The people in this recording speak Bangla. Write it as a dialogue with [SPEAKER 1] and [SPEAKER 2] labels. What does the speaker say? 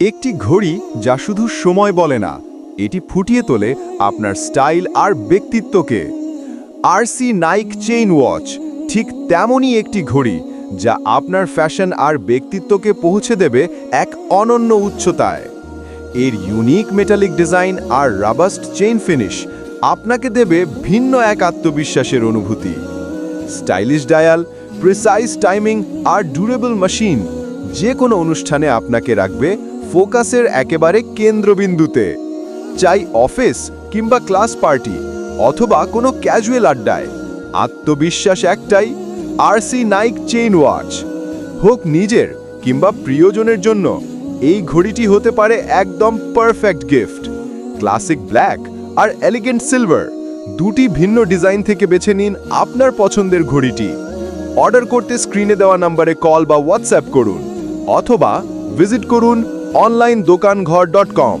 [SPEAKER 1] একটি ঘড়ি যা শুধু সময় বলে না, এটি ফুটিয়ে তোলে আপনার স্টাইল আর ব্যক্তিত্বকে। আরসি নাইক চেইন ওয়াচ ঠিক তেমনই একটি ঘড়ি যা আপনার ফ্যাশন আর ব্যক্তিত্বকে পৌঁছে দেবে এক অনন্য উচ্চতায়। এর ইউনিক মেটালিক ডিজাইন আর রাবাস্ট চেইন ফিনিশ আপনাকে দেবে ভিন্ন এক আত্মবিশ্বাসের অনুভূতি। স্টাইলিশ ডায়াল, প্রিসাইজ টাইমিং আর ডিউরেবল মেশিন যে কোনো অনুষ্ঠানে আপনাকে রাখবে ফোকাসের একেবারে কেন্দ্রবিন্দুতে। চাই অফিস কিংবা ক্লাস পার্টি অথবা কোনো ক্যাজুয়াল আড্ডায়। আত্মবিশ্বাস একটাই আরসি নাইক চেইন ওয়াচ হোক নিজের কিংবা প্রিয়জনের জন্য, এই ঘড়িটি হতে পারে একদম পারফেক্ট গিফট ক্লাসিক ব্ল্যাক আর এলিগেন্ট সিলভার দুটি ভিন্ন ডিজাইন থেকে বেছে নিন আপনার পছন্দের ঘড়িটি। অর্ডার করতে স্ক্রিনে দেওয়া নম্বরে কল বা হোয়াটসঅ্যাপ করুন। অথবা ভিজিট করুন অনলাইন দোকানঘর ডট কম